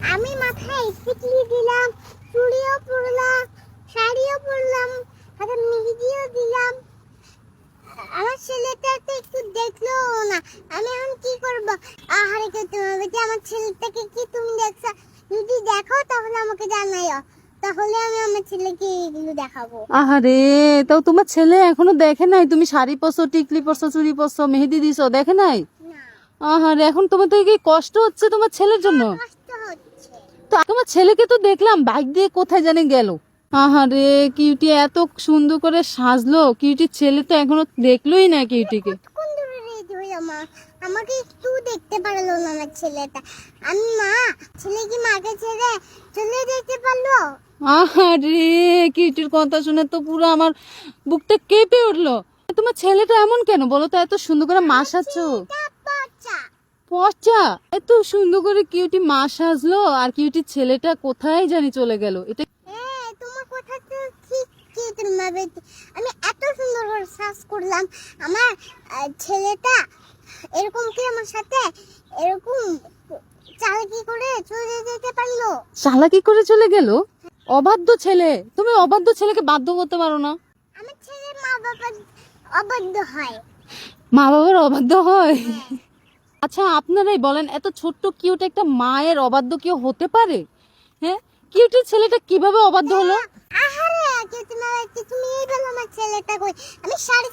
আমি মাথায় টিকলি দিলাম চুড়িও পরলাম শাড়িও পরলাম হাতে মেহেদিও দিলাম। আমার ছেলেটা তো একটু দেখল না আমি এখন কি করব? আহারে কে তুমি বেটি আমার ছেলেটাকে কি তুমি দেখছ? যদি দেখো তাহলে আমাকে জানাইও তাহলে আমি আমার ছেলেকে এগুলো দেখাবো। আহারে তাও তোমার ছেলে এখনও দেখে নাই? তুমি শাড়ি পরছো টিকলি পরছো চুড়ি পরছো মেহেদি দিছো দেখে নাই? আহারে এখন তোমার তো কি কষ্ট হচ্ছে তোমার ছেলের জন্য? তো তোমার ছেলেকে তো দেখলাম বাইক দিয়ে কোথায় জানি গেল। আহারে কিউটি এত সুন্দর করে সাজলো কিউটির ছেলে তো এখনও দেখলোই না কিউটিকে আমাকে একটু দেখতে পারল না আমার ছেলেটা। আমি মা ছেলে কি মাকে ছেড়ে চলে যেতে পারল? আহারে কিউটির কথা শুনে তো পুরো আমার বুকটা কেঁপে উঠল। তোমার ছেলেটা এমন কেন? বলো তো এত সুন্দর করে মা সাজছো তা বাচ্চা পচা। এত সুন্দর করে কিউটি মা সাজলো আর কিউটির ছেলেটা কোথায় জানি চলে গেল। এটা হ্যাঁ তোমার কথা তো ঠিক কি তোমার আমি এত সুন্দর করে সার্চ করলাম। আমার ছেলেটা এরকম কি আমার সাথে এরকম চালাকি করে চলে যেতে পারল? চালাকি করে চলে গেল? অবাধ্য ছেলে। তুমি অবাধ্য ছেলেকে বাধ্য করতে পারো না। আমার ছেলে মা বাবা অবাধ্য হয়। মা বাবার অবাধ্য হয়। আচ্ছা আপনারাই বলেন এত ছোট্ট কিউট একটা মায়ের অবাধ্য কেউ হতে পারে? হ্যাঁ? কিউটের ছেলেটা কীভাবে অবাধ্য হলো? আহারে তুমি এই বলো আমার ছেলেটা কই? আমি চারি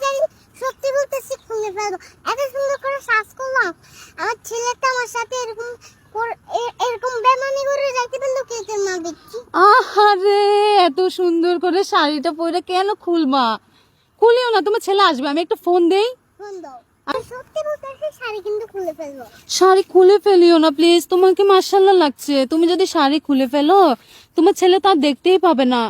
সত্যি বলতেছি খুলে ফেলব। এত সুন্দর করে করলাম। আমার ছেলেটা আমার সাথে এরকম এরকম বেমানি করে যাইতে পারল কে তোমার দেখছি। আহারে এত সুন্দর করে শাড়িটা পরে কেন খুলবা? খুলিও না তোমার ছেলে আসবে আমি একটা ফোন দেই। ফোন দাও। শাড়ি খুলে ফেলিও না প্লিজ তোমাকে মার্শাল্লাহ লাগছে? তুমি যদি শাড়ি খুলে ফেলো, তোমার ছেলে তার দেখতেই পাবে না।